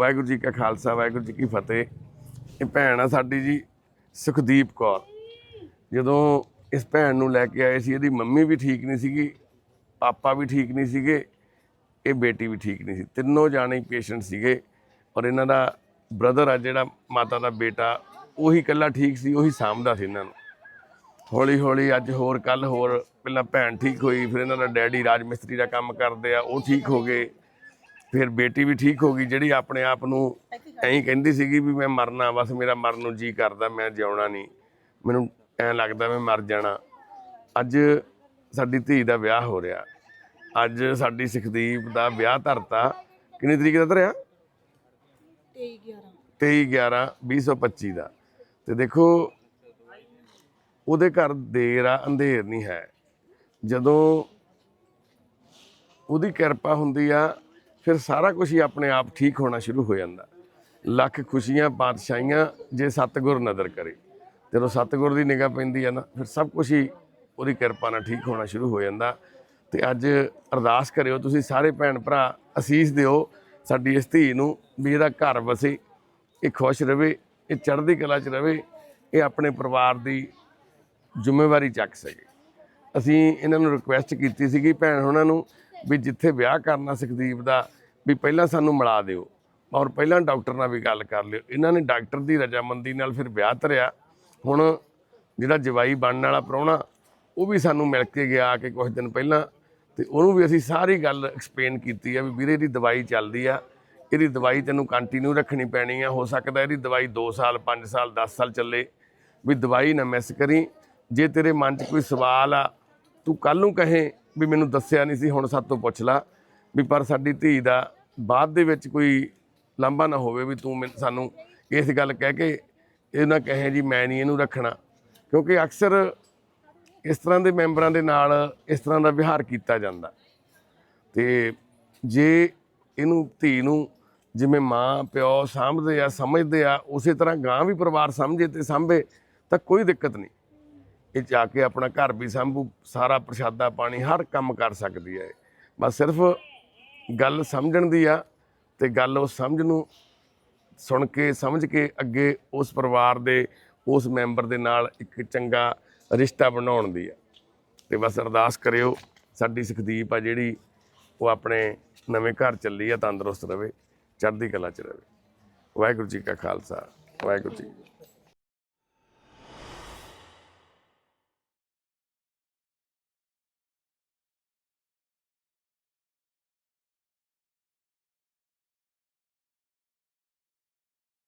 ਵਾਹਿਗੁਰੂ ਜੀ ਕਾ ਖਾਲਸਾ, ਵਾਹਿਗੁਰੂ ਜੀ ਕੀ ਫਤਿਹ। ਇਹ ਭੈਣ ਆ ਸਾਡੀ ਜੀ, ਸੁਖਦੀਪ ਕੌਰ। ਜਦੋਂ ਇਸ ਭੈਣ ਨੂੰ ਲੈ ਕੇ ਆਏ ਸੀ, ਇਹਦੀ ਮੰਮੀ ਵੀ ਠੀਕ ਨਹੀਂ ਸੀਗੀ, ਪਾਪਾ ਵੀ ਠੀਕ ਨਹੀਂ ਸੀਗੇ, ਇਹ ਬੇਟੀ ਵੀ ਠੀਕ ਨਹੀਂ ਸੀ। ਤਿੰਨੋਂ ਜਾਣੇ ਪੇਸ਼ੈਂਟ ਸੀਗੇ ਔਰ ਇਹਨਾਂ ਦਾ ਬ੍ਰਦਰ ਆ ਜਿਹੜਾ ਮਾਤਾ ਦਾ ਬੇਟਾ, ਉਹੀ ਇਕੱਲਾ ਠੀਕ ਸੀ, ਉਹੀ ਸਾਂਭਦਾ ਸੀ ਇਹਨਾਂ ਨੂੰ। ਹੌਲੀ ਹੌਲੀ ਅੱਜ ਹੋਰ ਕੱਲ ਹੋਰ, ਪਹਿਲਾਂ ਭੈਣ ਠੀਕ ਹੋਈ, ਫਿਰ ਇਹਨਾਂ ਦਾ ਡੈਡੀ ਰਾਜ ਮਿਸਤਰੀ ਦਾ ਕੰਮ ਕਰਦੇ ਆ, ਉਹ ਠੀਕ ਹੋ ਗਏ। ਫਿਰ ਬੇਟੀ ਵੀ ਠੀਕ ਹੋ ਗਈ ਜਿਹੜੀ ਆਪਣੇ ਆਪ ਨੂੰ ਐਂ ਕਹਿੰਦੀ ਸੀਗੀ ਵੀ ਮੈਂ ਮਰਨਾ ਬਸ ਮੇਰਾ ਮਰਨ ਨੂੰ ਜੀ ਕਰਦਾ ਮੈਂ ਜਿਉਣਾ ਨਹੀਂ। ਮੈਨੂੰ ਐਂ ਲੱਗਦਾ ਮੈਂ ਮਰ ਜਾਣਾ। ਅੱਜ ਸਾਡੀ ਧੀ ਦਾ ਵਿਆਹ ਹੋ ਰਿਹਾ। ਅੱਜ ਸਾਡੀ ਸੁਖਦੀਪ ਦਾ ਵਿਆਹ ਧਰਤਾ। ਕਿੰਨੀ ਤਰੀਕ ਦਾ ਧਰਿਆ? 23 11 2025 ਦਾ। ਤੇ ਦੇਖੋ ਉਹਦੇ ਘਰ ਦੇਰ ਆ ਅੰਧੇਰ ਨਹੀਂ ਹੈ। ਜਦੋਂ ਉਹਦੀ ਕਿਰਪਾ ਹੁੰਦੀ ਆ ਫਿਰ ਸਾਰਾ ਕੁਝ ਹੀ ਆਪਣੇ ਆਪ ਠੀਕ ਹੋਣਾ ਸ਼ੁਰੂ ਹੋ ਜਾਂਦਾ। ਲੱਖ ਖੁਸ਼ੀਆਂ ਪਾਤਸ਼ਾਹੀਆਂ ਜੇ ਸਤਿਗੁਰ ਨਦਰ ਕਰੇ। ਜਦੋਂ ਸਤਿਗੁਰ ਦੀ ਨਿਗਾਹ ਪੈਂਦੀ ਆ ਨਾ, ਫਿਰ ਸਭ ਕੁਝ ਹੀ ਉਹਦੀ ਕਿਰਪਾ ਨਾਲ ਠੀਕ ਹੋਣਾ ਸ਼ੁਰੂ ਹੋ ਜਾਂਦਾ। ਤੇ ਅੱਜ ਅਰਦਾਸ ਕਰਿਓ, ਤੁਸੀਂ ਸਾਰੇ ਭੈਣ ਭਰਾ ਅਸੀਸ ਦਿਓ ਸਾਡੀ ਇਸ ਧੀ ਨੂੰ ਵੀ ਇਹਦਾ ਘਰ ਵਸੇ, ਇਹ ਖੁਸ਼ ਰਵੇ, ਇਹ ਚੜ੍ਹਦੀ ਕਲਾ 'ਚ ਰਵੇ, ਇਹ ਆਪਣੇ ਪਰਿਵਾਰ ਦੀ ਜ਼ਿੰਮੇਵਾਰੀ ਚੱਕ ਸਕੇ। ਅਸੀਂ ਇਹਨਾਂ ਨੂੰ ਰਿਕੁਐਸਟ ਕੀਤੀ ਸੀਗੀ ਭੈਣ ਉਹਨਾਂ ਨੂੰ ਵੀ ਜਿੱਥੇ ਵਿਆਹ ਕਰਨਾ ਸੁਖਦੀਪ ਦਾ, ਵੀ ਪਹਿਲਾਂ ਸਾਨੂੰ ਮਿਲਾ ਦਿਓ। ਔਰ ਪਹਿਲਾਂ ਡਾਕਟਰ ਨਾਲ ਵੀ ਗੱਲ ਕਰ ਲਿਓ। ਇਹਨਾਂ ਨੇ ਡਾਕਟਰ ਦੀ ਰਜਾਮੰਦੀ ਨਾਲ ਫਿਰ ਵਿਆਹ ਧਰਿਆ। ਹੁਣ ਜਿਹੜਾ ਜਵਾਈ ਬਣਨ ਵਾਲਾ ਪ੍ਰਾਹੁਣਾ, ਉਹ ਵੀ ਸਾਨੂੰ ਮਿਲ ਕੇ ਗਿਆ ਆ ਕੇ ਕੁਝ ਦਿਨ ਪਹਿਲਾਂ। ਤੇ ਉਹਨੂੰ ਵੀ ਅਸੀਂ ਸਾਰੀ ਗੱਲ ਐਕਸਪਲੇਨ ਕੀਤੀ ਆ ਵੀ ਵੀਰੇ ਦੀ ਦਵਾਈ ਚੱਲਦੀ ਆ। ਇਹਦੀ ਦਵਾਈ ਤੈਨੂੰ ਕੰਟੀਨਿਊ ਰੱਖਣੀ ਪੈਣੀ ਆ। ਹੋ ਸਕਦਾ ਇਹਦੀ ਦਵਾਈ 2 ਸਾਲ 5 ਸਾਲ 10 ਸਾਲ ਚੱਲੇ। ਵੀ ਦਵਾਈ ਨਾ ਮਿਸ ਕਰੀ। ਜੇ ਤੇਰੇ ਮਨ 'ਚ ਕੋਈ ਸਵਾਲ ਆ, ਤੂੰ ਕੱਲ ਨੂੰ ਕਹੇ ਵੀ ਮੈਨੂੰ ਦੱਸਿਆ ਨਹੀਂ ਸੀ, ਹੁਣ ਸਾਡੇ ਤੋਂ ਪੁੱਛ ਲਾ ਵੀ ਪਰ ਸਾਡੀ ਧੀ ਦਾ ਬਾਅਦ ਦੇ ਵਿੱਚ ਕੋਈ ਲਾਂਭਾ ਨਾ ਹੋਵੇ ਵੀ ਤੂੰ ਮੈਨ- ਸਾਨੂੰ ਇਸ ਗੱਲ ਕਹਿ ਕੇ ਇਹ ਨਾ ਕਹੇ ਜੀ ਮੈਂ ਨਹੀਂ ਇਹਨੂੰ ਰੱਖਣਾ। ਕਿਉਂਕਿ ਅਕਸਰ ਇਸ ਤਰ੍ਹਾਂ ਦੇ ਮੈਂਬਰਾਂ ਦੇ ਨਾਲ ਇਸ ਤਰ੍ਹਾਂ ਦਾ ਵਿਹਾਰ ਕੀਤਾ ਜਾਂਦਾ। ਤੇ ਜੇ ਇਹਨੂੰ ਧੀ ਨੂੰ ਜਿਵੇਂ ਮਾਂ, ਪਿਓ ਸਾਂਭਦੇ ਆ, ਸਮਝਦੇ ਆ, ਉਸੇ ਤਰ੍ਹਾਂ ਗਾਂ ਵੀ ਪਰਿਵਾਰ ਸਮਝੇ ਤੇ ਸਾਂਭੇ ਤਾਂ ਕੋਈ ਦਿੱਕਤ ਨਹੀਂ। ਇਹ ਜਾ ਕੇ ਆਪਣਾ ਘਰ ਵੀ ਸੰਭੂ, ਸਾਰਾ ਪ੍ਰਸ਼ਾਦਾ ਪਾਣੀ, ਹਰ ਕੰਮ ਕਰ ਸਕਦੀ ਹੈ ਬਸ ਸਿਰਫ ਗੱਲ ਸਮਝਣ ਦੀ ਆ ਤੇ ਗੱਲ ਉਹ ਸਮਝ ਨੂੰ ਸੁਣ ਕੇ, ਸਮਝ ਕੇ ਅੱਗੇ ਉਸ ਪਰਿਵਾਰ ਦੇ, ਉਸ ਮੈਂਬਰ ਦੇ ਨਾਲ ਇੱਕ ਚੰਗਾ ਰਿਸ਼ਤਾ ਬਣਾਉਣ ਦੀ ਆ। ਤੇ ਬਸ ਅਰਦਾਸ ਕਰਿਓ, ਸਾਡੀ ਸੁਖਦੀਪ ਆ ਜਿਹੜੀ ਉਹ ਆਪਣੇ ਨਵੇਂ ਘਰ ਚੱਲੀ ਆ, ਤੰਦਰੁਸਤ ਰਵੇ, ਚੜ੍ਹਦੀ ਕਲਾ ਚ ਰਵੇ। ਵਾਹਿਗੁਰੂ ਜੀ ਕਾ ਖਾਲਸਾ, ਵਾਹਿਗੁਰੂ ਜੀ